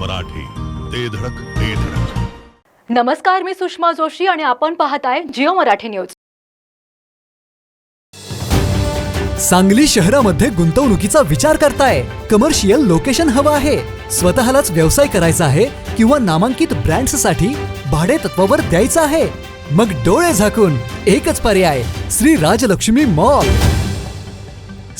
मराठी. ते धडक ते धडक. नमस्कार मी सुषमा जोशी आणि आपण पाहताय जिओ मराठी न्यूज. सांगली शहरामध्ये गुंतवणुकीचा विचार करताय. कमर्शियल लोकेशन हवं आहे. स्वतःलाच व्यवसाय करायचा आहे किंवा नामांकित ब्रँड्ससाठी भाडे तत्वावर द्यायचं आहे. मग डोळे झाकून एकच पर्याय श्री राजलक्ष्मी मॉल.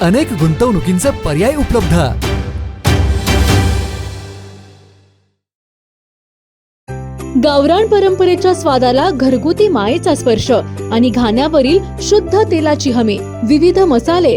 अनेक गुंतवणुकींचे पर्याय उपलब्ध. गावरान परंपरेच्या स्वादाला घरगुती मायेचा स्पर्श आणि घाण्यावरील शुद्ध तेलाची हमी विविध मसाले.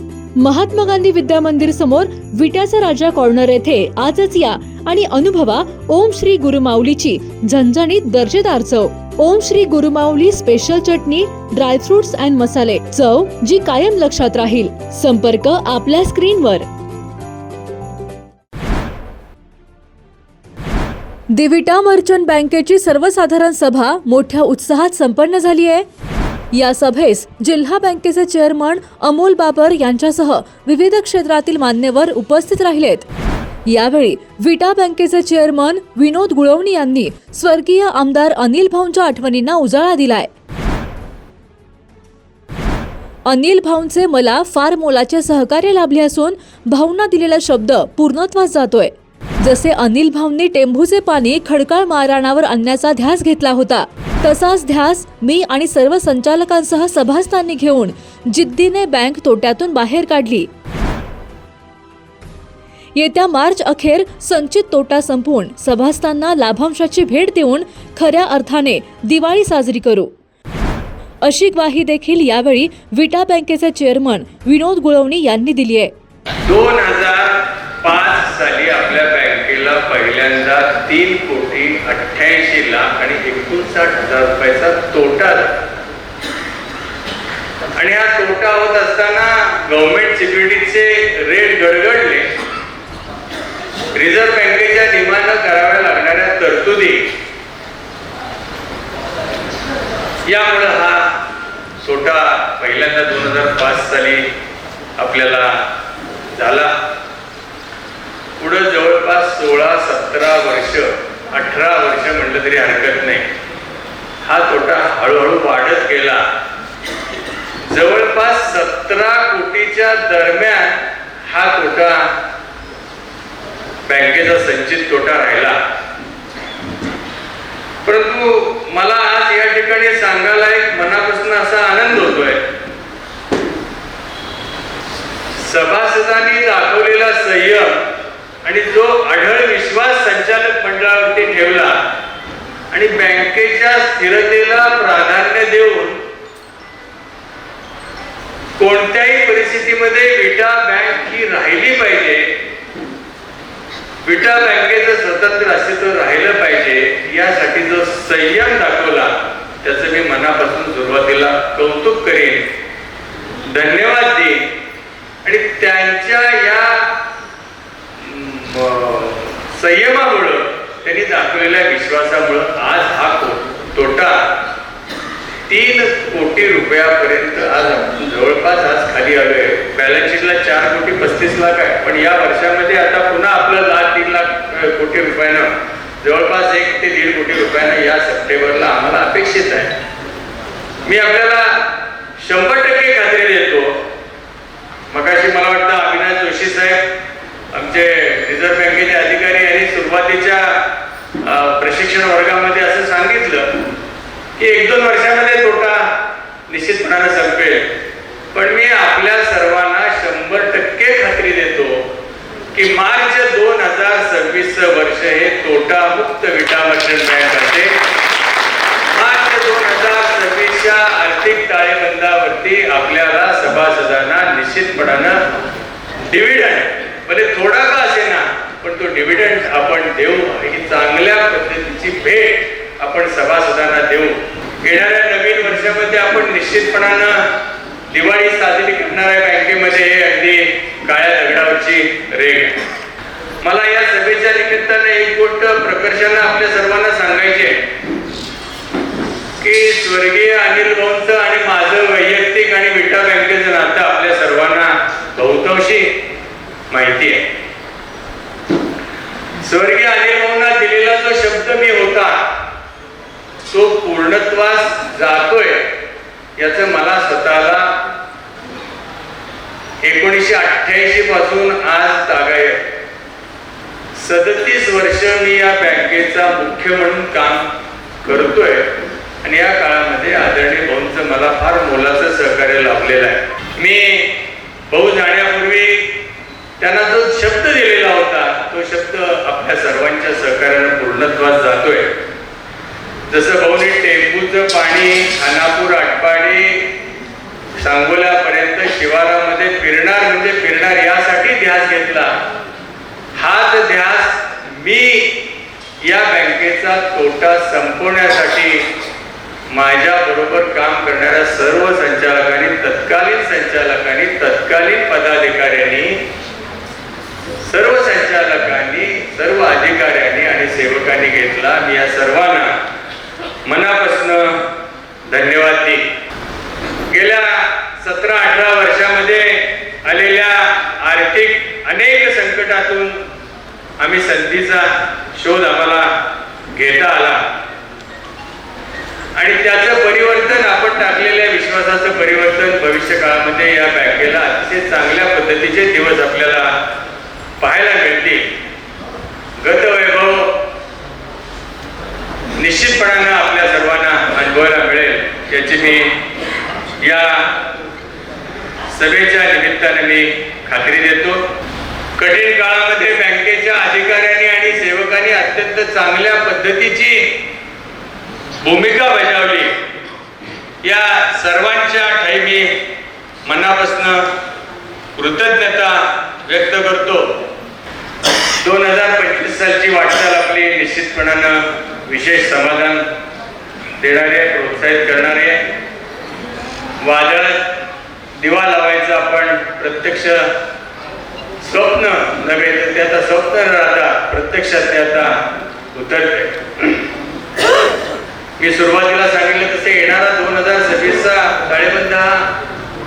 महात्मा गांधी विद्या मंदिर समोर विट्याचा राजा कॉर्नर येथे आजच या आणि अनुभवा ओम श्री गुरुमाऊलीची झणझणीत दर्जेदार चव. Om Shri Gurumauli special chutney dry fruits and मसाले चव जी कायम लक्षात राहील. संपर्क आपल्या स्क्रीनवर. दिविटा मर्चंट बँकेची सर्वसाधारण सभा मोठ्या उत्साहात संपन्न झाली आहे. या सभेस जिल्हा बँकेचे चेअरमन अमोल बाबर यांच्यासह विविध क्षेत्रातील मान्यवर उपस्थित राहिलेत. यावेळी विटा बँकेचे चेअरमन विनोद गुळवणी यांनी स्वर्गीय आमदार अनिल भाऊंच्या आठवणींना उजाळा दिलाय. अनिल भाऊंचे मला फार मोलाचे सहकार्य लाभले असून भाऊंना दिलेला शब्द पूर्णत्वास जातोय. जसे अनिल भाऊंनी टेंभूचे पाणी खडकाळ माराणावर आणण्याचा ध्यास घेतला होता तसाच ध्यास मी आणि सर्व संचालकांसह सभास्थांनी घेऊन जिद्दीने बँक तोट्यातून बाहेर काढली. येत्या मार्च अखेर संचित तोटा संपवून सभास्थांना लाभांशाची भेट देऊन खऱ्या अर्थाने दिवाळी साजरी करू. अशी ग्वाही देखील यावेळी विटा बँकेचे चेअरमन विनोद गुळवणी यांनी दिली आहे. दोन हजार पाच साली पहिल्यांदा तीन कोटी अठ्ठ्याऐंशी लाख आणि एकोणसाठ हजार रुपयाचा तोटा झाला. आणि हा तोटा होत असताना गव्हर्नमेंट सिक्युरिटीचे रेट गडगडले. रिझर्व्ह बँकेच्या नियमानं कराव्या लागणाऱ्या तरतुदी. यामुळं हा तोटा पहिल्यांदा दोन हजार पाच साली आपल्याला झाला. पुढं जवळपास सोळा सतरा वर्ष अठरा वर्ष म्हटलं तरी हरकत नाही. हा तोटा हळूहळू वाढत गेला. जवळपास सतरा कोटीच्या दरम्यान हा तोटा बँकेचा संचित तोटा राहिला. परंतु मला आज या ठिकाणी सांगायला एक मनापासून असा आनंद होतोय. सभासदांनी दाखवलेला संयम आणि जो आढळ विश्वास संचालक मंडळावरती ठेवला आणि बँकेच्या स्थिरतेला प्राधान्य देऊन कोणत्याही परिस्थितीमध्ये विटा बँक ही राहिली पाहिजे विटा बँकेचं स्वतंत्र अस्तित्व राहिलं पाहिजे यासाठी जो संयम दाखवला त्याचं मी मनापासून सुरुवातीला कौतुक करेन. धन्यवाद देईन आणि त्यांच्या या म, संयमामुळं त्यांनी दाखवलेल्या विश्वासामुळं आज हा तोटा तीन कोटी रुपयापर्यंत आज जवळपास आज खाली आलोय. बॅलन्स शीटला चार कोटी पस्तीस लाख आहे. पण या वर्षामध्ये आता पुन्हा आपलं लाख तीन लाख कोटी रुपयानं जवळपास एक ते दीड कोटी रुपयानं या सप्टेंबरला आम्हाला अपेक्षित आहे. मी आपल्याला शंभर टक्के खात्री देतो. मगाशी मला वाटतं अविनाश जोशी साहेब आमचे रिझर्व्ह बँकेचे अधिकारी त्यांनी सुरुवातीच्या प्रशिक्षण वर्गामध्ये असं सांगितलं की एक दोन वर्षामध्ये तोटा निश्चितपणाने संपेल. पण मी आपल्या सर्वांना शंभर टक्के खात्री देतो की मार्च दोन हजार सव्वीस वर्ष हे तोटामुक्त विटा मर्चंट बँक असते मार्च दोन हजार सव्वीसच्या आर्थिक ताळेबंदावरती आपल्याला सभासदांना निश्चितपणानं डिव्हिडंड म्हणजे थोडा का असेना पण तो डिव्हिडंड आपण देऊ ही चांगल्या पद्धतीची भेट आपण सभासदांना देऊ. येणाऱ्या नवीन वर्षामध्ये आपण निश्चितपणानं दिवाळी साजरी करणाऱ्या बँकेमध्ये हे अगदी काळ्या दगडावरची रेग आहे. मला या सभेच्या निमित्तानं एक गोष्ट प्रकर्षानं आपल्या सर्वांना सांगायची आहे. की स्वर्गीय अनिल भाऊंचं आणि माझं वैयक्तिक आणि विटा बँकेचं नातं आपल्या सर्वांना बहुतांशी माहिती आहे. स्वर्गीय अनिल दिलेला जो शब्द मी होता तो पूर्णत्वास जातोय याचं मला स्वतःला एकोणीसशे अठ्ठ्याऐंशी पासून आज तागाय. सदतीस वर्ष मी या बँकेचा मुख्य म्हणून काम करतोय आणि या काळामध्ये आदरणीय भाऊंचं मला फार मोलाचं सहकार्य लाभलेलं आहे. मी भाऊ जाण्यापूर्वी त्यांना जो शब्द दिलेला होता तो शब्द आपल्या सर्वांच्या सहकार्यानं पूर्णत्वास जातोय. जसं भाऊने टेंबूचं पाणी खानापूर आटपाडी सांगोल्यापर्यंत शिवारामध्ये फिरणार म्हणजे फिरणार यासाठी ध्यास घेतला. हाच ध्यास मी या बँकेचा तोटा संपवण्यासाठी माझ्या बरोबर काम करणाऱ्या सर्व संचालकांनी तत्कालीन संचालकांनी तत्कालीन पदाधिकाऱ्यांनी सर्व संचालकांनी सर्व अधिकाऱ्यांनी आणि सेवकांनी घेतला. मी या सर्वांना मनापासून धन्यवाद देईन. गेल्या सतरा अठरा वर्षामध्ये आलेल्या आर्थिक अनेक संकटातून आम्ही संधीचा शोध आम्हाला घेता आला. आणि त्याचं परिवर्तन आपण टाकलेल्या विश्वासाचं परिवर्तन भविष्य काळामध्ये या बँकेला अतिशय चांगल्या पद्धतीचे दिवस आपल्याला पाहायला मिळते गतवैभव निश्चितपणानं आपल्या सर्वांना अनुभवायला मिळेल याची मी या सभेच्या निमित्ताने मी खात्री देतो. कठीण काळामध्ये बँकेच्या अधिकाऱ्यांनी आणि सेवकांनी अत्यंत चांगल्या पद्धतीची भूमिका बजावली. या सर्वांच्या ठाई मी मनापासून कृतज्ञता व्यक्त करतो. दोन हजार पंचवीस सालची वाटचाल आपली निश्चितपणानं विशेष समाधान देणारे प्रोत्साहित करणारे वादळ दिवा लावायचं आपण प्रत्यक्ष स्वप्न नव्हे तर ते आता स्वप्न राहता प्रत्यक्षात ते आता उतरते मी सुरुवातीला सांगितलं तसे येणारा दोन हजार सव्वीसचा ताळेबंद हा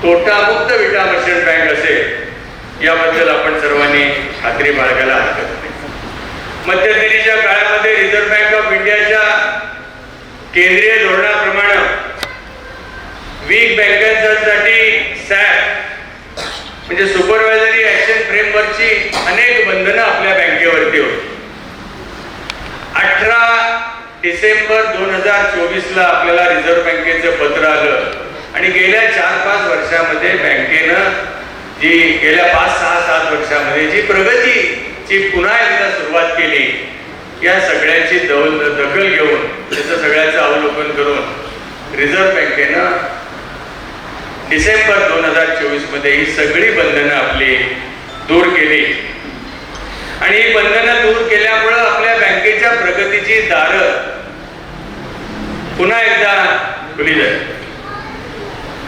तोटामुक्त विटा मर्चंट बँक असेल. याबद्दल आपण सर्वांनी खात्री बाळगायला हरकत नाही. मध्यंतरीच्या काळामध्ये रिझर्व्ह बँक ऑफ इंडियाच्या केंद्रीय धोरणाप्रमाणे वीक बँकांसाठी सॅप म्हणजे सुपरवायझरी ऍक्शन फ्रेमवर्कची अनेक बंधनं आपल्या बँकेवरती होती. अठरा डिसेंबर दोन हजार चोवीसला आपल्याला रिझर्व्ह बँकेचं पत्र आलं आणि गेल्या चार पाच वर्षामध्ये बँकेनं जी गेल्या पाच सहा सात वर्षामध्ये जी प्रगतीची पुन्हा एकदा सुरुवात केली या सगळ्याची दौल दखल घेऊन त्याचं सगळ्याचं अवलोकन करून रिझर्व्ह बँकेनं डिसेंबर दोन हजार चोवीसमध्ये ही सगळी बंधनं आपली दूर केली. आणि ही बंधनं दूर केल्यामुळं आपल्या बँकेच्या प्रगतीची दारं पुन्हा एकदा खुली झाली.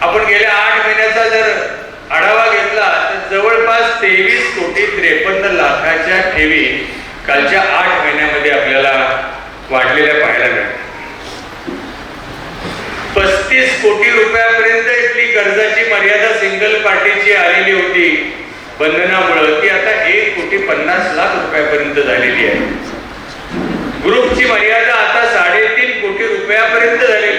आपण गेल्या आठ महिन्याचा जर आढावा घेतला जवळपास तेवीस कोटी त्रेपन्न लाखाच्या ठेवी कालच्या आठ महिन्यामध्ये आपल्याला वाढलेल्या पाहायला मिळतात. पस्तीस कोटी रुपयापर्यंत इथली कर्जाची मर्यादा सिंगल पार्टीची आलेली होती. बंधनामुळं ती आता एक कोटी पन्नास लाख रुपयापर्यंत झालेली आहे. ग्रुपची मर्यादा आता साडेतीन कोटी रुपयापर्यंत झालेली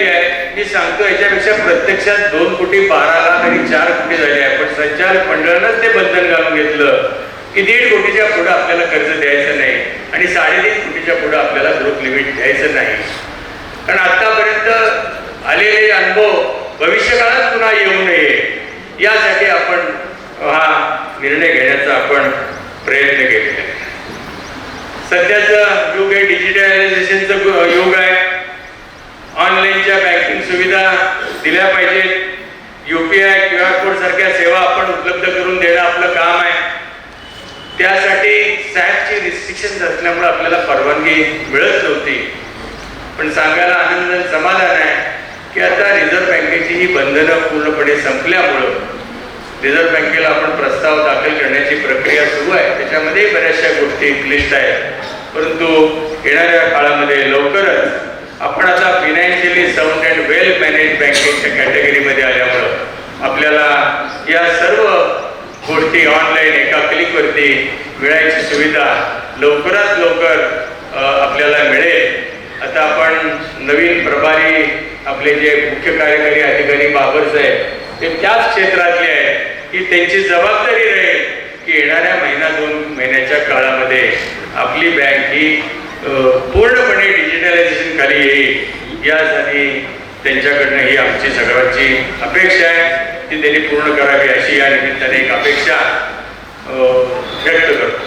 मी सांगतो याच्यापेक्षा प्रत्यक्षात दोन कोटी बारा लाख आणि चार कोटी झाले आहे. पण संचालक मंडळानंच ते बंधन घालून घेतलं. की दीड कोटीच्या पुढे आपल्याला कर्ज द्यायचं नाही आणि साडेतीन कोटीच्या पुढे आपल्याला ग्रुप लिमिट द्यायचं नाही. कारण आतापर्यंत आलेले अनुभव भविष्यकाळात पुन्हा येऊ नये. यासाठी आपण हा निर्णय घेण्याचा आपण प्रयत्न केलेला आहे. सध्याचं युग आहे डिजिटलायझेशनचं युग आहे. ऑनलाईन दिल्या पाहिजेत. युपीआय क्यू आर कोड सारख्या सेवा आपण उपलब्ध करून देणं आपलं काम आहे. त्यासाठी सॅपची रिस्ट्रिक्शन असल्यामुळे आपल्याला परवानगी मिळत नव्हती. पण सांगायला आनंद समाधान आहे की आता रिझर्व्ह बँकेची ही बंधनं पूर्णपणे संपल्यामुळं रिझर्व्ह बँकेला आपण प्रस्ताव दाखल करण्याची प्रक्रिया सुरू आहे. त्याच्यामध्ये बऱ्याचशा गोष्टी क्लिष्ट आहेत. परंतु येणाऱ्या काळामध्ये लवकरच आपण आता financially sound and well manage बँकिंगच्या कॅटेगरीमध्ये आल्यामुळं आपल्याला या सर्व गोष्टी ऑनलाईन एका क्लिकवरती मिळायची सुविधा लवकरात लवकर आपल्याला मिळेल. आता आपण नवीन प्रभारी आपले जे मुख्य कार्यकारी अधिकारी बाबर साहेब ते त्याच क्षेत्रातले आहेत की त्यांची जबाबदारी राहील की येणाऱ्या महिना दोन महिन्याच्या काळामध्ये आपली बँक ही खाली येईल यासाठी त्यांच्याकडनं ही आमची सगळ्यांची अपेक्षा आहे ती त्यांनी पूर्ण करावी अशी या निमित्ताने एक अपेक्षा व्यक्त करतो.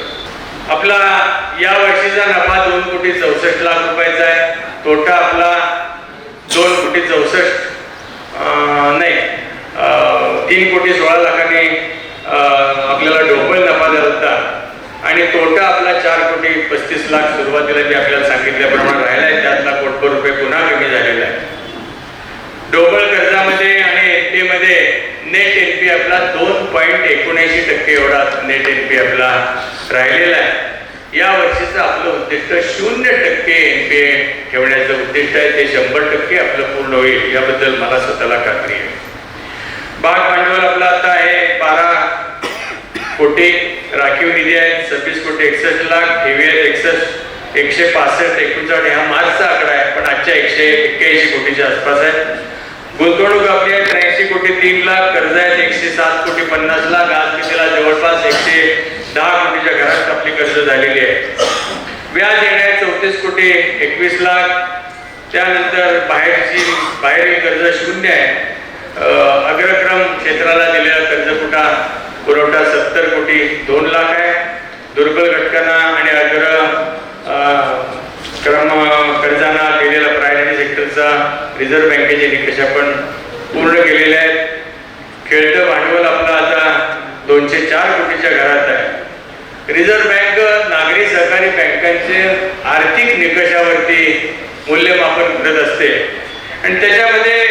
आपला या वर्षीचा नफा दोन कोटी चौसष्ट लाख रुपयाचा आहे. तोटा आपला दोन कोटी चौसष्ट नाही तीन कोटी सोळा लाखांनी आपल्याला ढोबळ नफा झाला होता आणि तोटा आपला चार कोटी पस्तीस लाख सुरुवातीला मी आपल्याला सांगितल्याप्रमाणे राहिला आहे. त्यातला कोटभर रुपये पुन्हा कमी झालेला आहे. ढोबळ कर्जामध्ये आणि एनपीए मध्ये नेट एनपी आपला दोन पॉईंट एकोणऐंशी टक्के एवढा नेट एनपी आपला राहिलेला आहे. या वर्षीचं आपलं उद्दिष्ट शून्य टक्के एनपीए ठेवण्याचं उद्दिष्ट आहे. ते शंभर टक्के आपलं पूर्ण होईल. याबद्दल मला स्वतःला खात्री आहे. भाग भांडवल आपलं आता आहे बारा कोटी राखीव निधी आहे सव्वीस कोटी एकसष्ट लाख ठेवी आहेत एकसष्ट एकशे पासष्ट एकोणसाठ हा मार्चचा आकडा आहे पण आजच्या एकशे एक्क्याऐंशी कोटीच्या आसपास आहे. गुंतवणूक आपली आहे त्र्याऐंशी कोटी तीन लाख कर्ज आहेत एकशे सात कोटी पन्नास लाख आज कितीला? जवळपास एकशे दहा कोटीच्या घरात आपली कर्ज झालेली आहे. व्याज येणे चौतीस कोटी एकवीस लाख. त्यानंतर बाहेरची बाहेरील कर्ज शून्य आहे. अग्रक्रम क्षेत्राला दिलेला कर्ज पुठा पुरवठा सत्तर कोटी दोन लाख आहे. दुर्बल घटकांना आणि अग्र क्रम कर्जांना दिलेला प्रायोरिटी सेक्टरचा रिझर्व्ह बँकेचे निकष आपण पूर्ण केलेले आहेत. खेळतं भांडवल आपलं आता दोनशे चार कोटीच्या घरात आहे. रिझर्व्ह बँक नागरी सहकारी बँकांचे आर्थिक निकषावरती मूल्यमापन करत असते. आणि त्याच्यामध्ये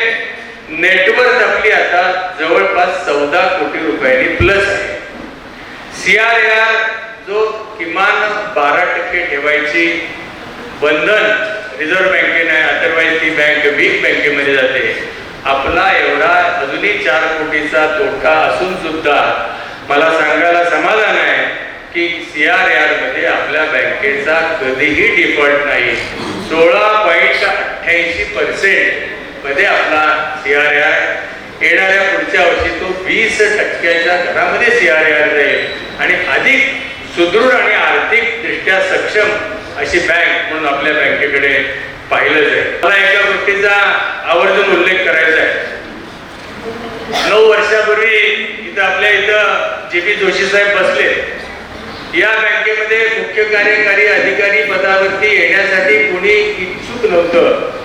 नेटवर्क आपली आता जवळपास चौदा कोटी रुपयांनी प्लस आहे सी आर आर जो किमान बारा टक्के ठेवायची बंधन रिझर्व्ह बँकेने आहे अदरवाईज ती बँक वीक बँकेमध्ये जाते. आपला एवढा अजूनही चार कोटीचा तोटा असून सुद्धा मला सांगायला समाधान आहे की सी आर आरमध्ये आपल्या बँकेचा कधीही डिफॉल्ट नाही. सोळा पॉईंट अठ्ठ्याऐंशी पर्सेंट मध्ये आपला सी आर आर येणाऱ्या पुढच्या वर्षी तो वीस टक्क्याच्या घरामध्ये सी आर आर जाईल आणि अधिक सुदृढ आणि आर्थिक दृष्ट्या सक्षम अशी बँक म्हणून आपल्या बँकेकडे पाहिलं जाईल. मला एका गोष्टीचा आवर्जून उल्लेख करायचा आहे. नऊ वर्षापूर्वी इथं आपल्या इथं जे पी जोशी साहेब बसले. या बँकेमध्ये मुख्य कार्यकारी अधिकारी पदावरती येण्यासाठी कुणी इच्छुक नव्हतं.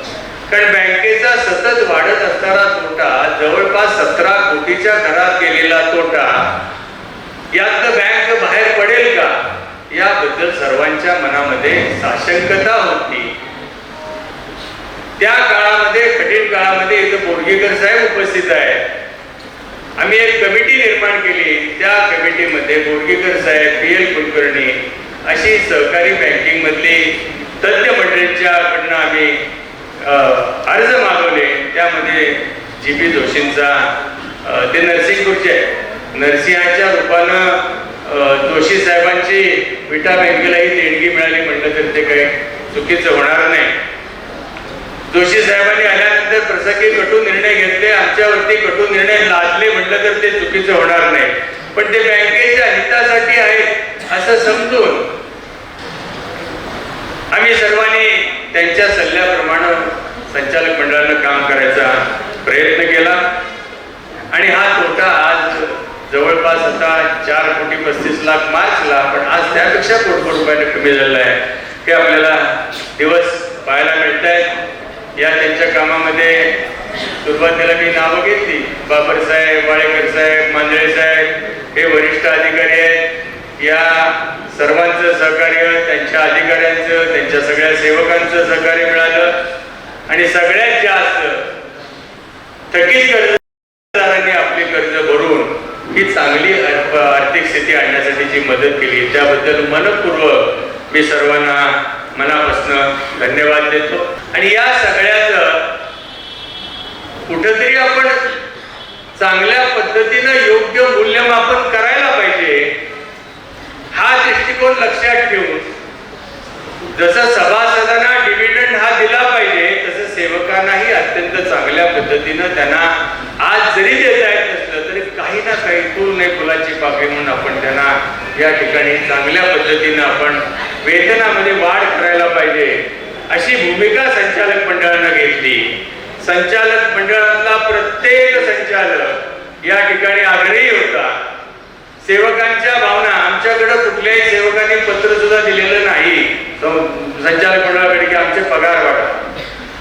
कारण बँकेचा सतत वाढत असणारा तोटा जवळपास सतरा कोटीच्या घरात गेलेला तोटा यात बँक बाहेर पडेल का? याबद्दल सर्वांच्या मनामध्ये साशंकता होती. त्या काळामध्ये कठीण काळामध्ये इथं बोडगेकर साहेब उपस्थित आहे आम्ही एक कमिटी निर्माण केली. त्या कमिटीमध्ये बोडगेकर साहेब पी एल कुलकर्णी अशी सहकारी बँकिंग मधली तज्ज्ञ मंडळींच्याकडनं आम्ही अर्ज मागवले. त्यामध्ये जी पी जोशींचा ते नरसिंहपूरचे आहे नरसिंहाच्या रूपानं जोशी साहेबांची विटा बँकेलाही देणगी मिळाली म्हटलं तर ते काही चुकीचं होणार नाही. जोशी साहेबांनी आल्यानंतर प्रसंगी कटू निर्णय घेतले आमच्यावरती कटू निर्णय लादले म्हटलं तर ते चुकीचं होणार नाही. पण ते बँकेच्या हितासाठी आहेत असं समजून आम्ही सर्वांनी त्यांच्या सल्ल्याप्रमाणे संचालक मंडळानं काम करायचा प्रयत्न केला. आणि हा तोटा आज जवळपास आता चार कोटी पस्तीस लाख मार्चला पण आज त्यापेक्षा कोटी रुपयाने कमी झालेला आहे. ते आपल्याला दिवस पाहायला मिळत आहेत या त्यांच्या कामामध्ये सुरुवातीला मी नावं घेतली. बाबर साहेब वाळेकर साहेब मांजळे साहेब हे वरिष्ठ अधिकारी आहेत. या सर्वांचं सहकार्य त्यांच्या अधिकाऱ्यांचं त्यांच्या सगळ्या सेवकांचं सहकार्य मिळालं. आणि सगळ्यात जास्त थकीत कर्जदारांनी आपली कर्ज भरून ही चांगली आर्थिक स्थिती आणण्यासाठी जी मदत केली त्याबद्दल मनपूर्वक मी सर्वांना मनापासून धन्यवाद देतो. आणि या सगळ्याचं कुठंतरी आपण चांगल्या पद्धतीनं योग्य मूल्यमापन करायला पाहिजे हा दृष्टिकोन लक्षात ठेवून जसं सभासदांना डिव्हिडंड हा दिला पाहिजे तसं सेवकांनाही अत्यंत चांगल्या पद्धतीनं त्यांना आज जरी देता येत नसलं तरी काही ना काही फुल नाही फुलाची पाकळी म्हणून आपण त्यांना या ठिकाणी चांगल्या पद्धतीनं आपण वेतनामध्ये वाढ करायला पाहिजे. अशी भूमिका संचालक मंडळानं घेतली. संचालक मंडळातला प्रत्येक संचालक या ठिकाणी आग्रही होता. सेवकांच्या भावना आमच्याकडे कुठल्याही सेवकांनी पत्र सुद्धा दिलेलं नाही. संचालक मंडळाकडे की आमचे पगार वाढा.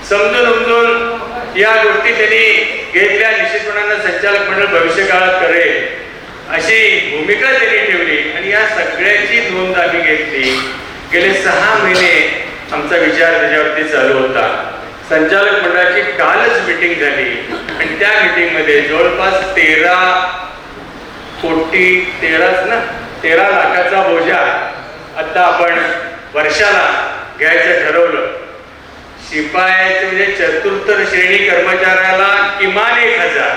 समजून समजून या गोष्टी त्यांनी घेतल्या निश्चितपणानं संचालक मंडळ भविष्य काळात करेल. अशी भूमिका त्यांनी ठेवली आणि या सगळ्याची नोंद आम्ही घेतली. गेले सहा महिने आमचा विचार त्याच्यावरती चालू होता. संचालक मंडळाची कालच मिटिंग झाली. आणि त्या मिटिंगमध्ये जवळपास तेरा कोटी तेराच ना? तेरा लाखाचा बोजा. आता आपण वर्षाला घ्यायचं ठरवलं. शिपायाचे म्हणजे चतुर्थ श्रेणी कर्मचाऱ्याला किमान एक हजार.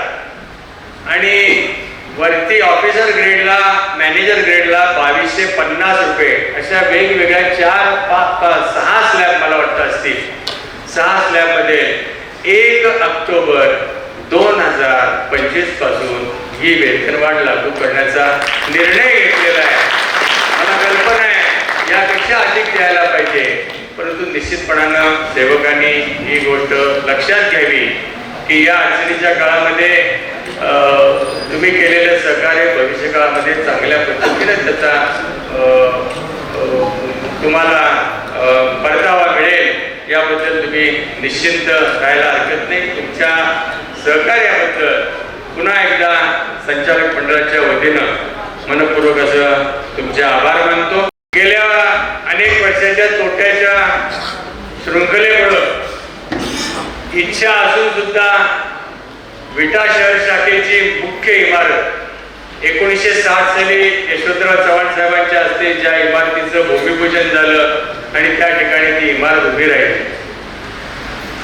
आणि वरती ऑफिसर ग्रेडला मॅनेजर ग्रेडला बावीसशे पन्नास रुपये. अशा वेगवेगळ्या चार पाच पाच सहा स्लॅब मला वाटतं असतील. सहा स्लॅबमध्ये एक ऑक्टोबर दोन हजार पंचवीसपासून ही वेतनवाढ लागू करण्याचा निर्णय घेतलेला आहे. मला कल्पना आहे यापेक्षा अधिक द्यायला पाहिजे. परंतु निश्चितपणानं सेवकांनी ही गोष्ट लक्षात घ्यावी की या अडचणीच्या काळामध्ये तुम्ही केलेलं सहकार्य भविष्य काळामध्ये चांगल्या पद्धतीने त्याचा तुम्हाला परतावा मिळेल याबद्दल तुम्ही निश्चिंत राहायला हरकत नाही. तुमच्या सहकार्याबद्दल पुन्हा एकदा संचालक मंडळाच्या वतीनं मनपूर्वक असं तुमचे आभार मानतो. गेल्या अनेक वर्षाच्या तोट्याच्या शृंखलेमुळं इच्छा असून सुद्धा विटा शहर शाखेची मुख्य इमारत एकोणीसशे साठ साली यशवंतराव चव्हाण साहेबांच्या हस्ते ज्या इमारतीचं भूमिपूजन झालं आणि त्या ठिकाणी ती इमारत उभी राहिली.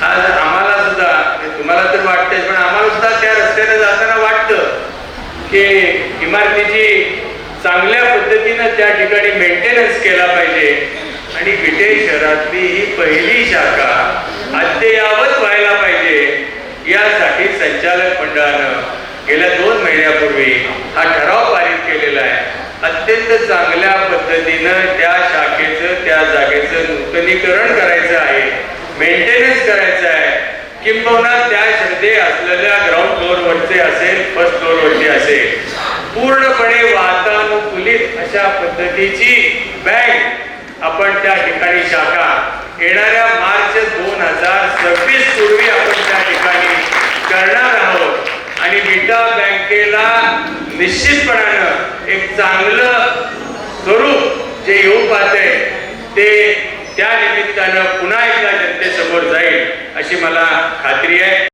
आज आम्हाला सुद्धा तुम्हाला तर वाटतंय पण आम्हाला सुद्धा त्या रस्त्याने जाताना वाटतं की इमारतीची चांगल्या पद्धतीनं त्या ठिकाणी मेंटेनन्स केला पाहिजे. आणि विटे शहरातली ही पहिली शाखा अद्ययावत व्हायला पाहिजे. यासाठी संचालक मंडळानं गेल्या दोन महिन्यापूर्वी हा ठराव पारित केलेला आहे. अत्यंत चांगल्या पद्धतीनं त्या शाखेचं त्या जागेचं नूतनीकरण करायचं आहे. मेंटेनन्स करायचं आहे. किंबहुना त्या श्रद्धे असलेल्या ग्राउंड फ्लोअरवरचे असेल फर्स्ट फ्लोअरवरचे असेल पूर्णपणे वातानुकूलित अशा पद्धतीची बँक आपण त्या ठिकाणी शाखा. येणाऱ्या मार्च दोन हजार सव्वीस पूर्वी आपण त्या ठिकाणी करणार आहोत. आणि विटा बँकेला निश्चितपणानं एक चांगलं स्वरूप जे येऊ पाहते ते त्या निमित्तानं पुन्हा एकदा जनतेसमोर जाईल अशी मला खात्री आहे.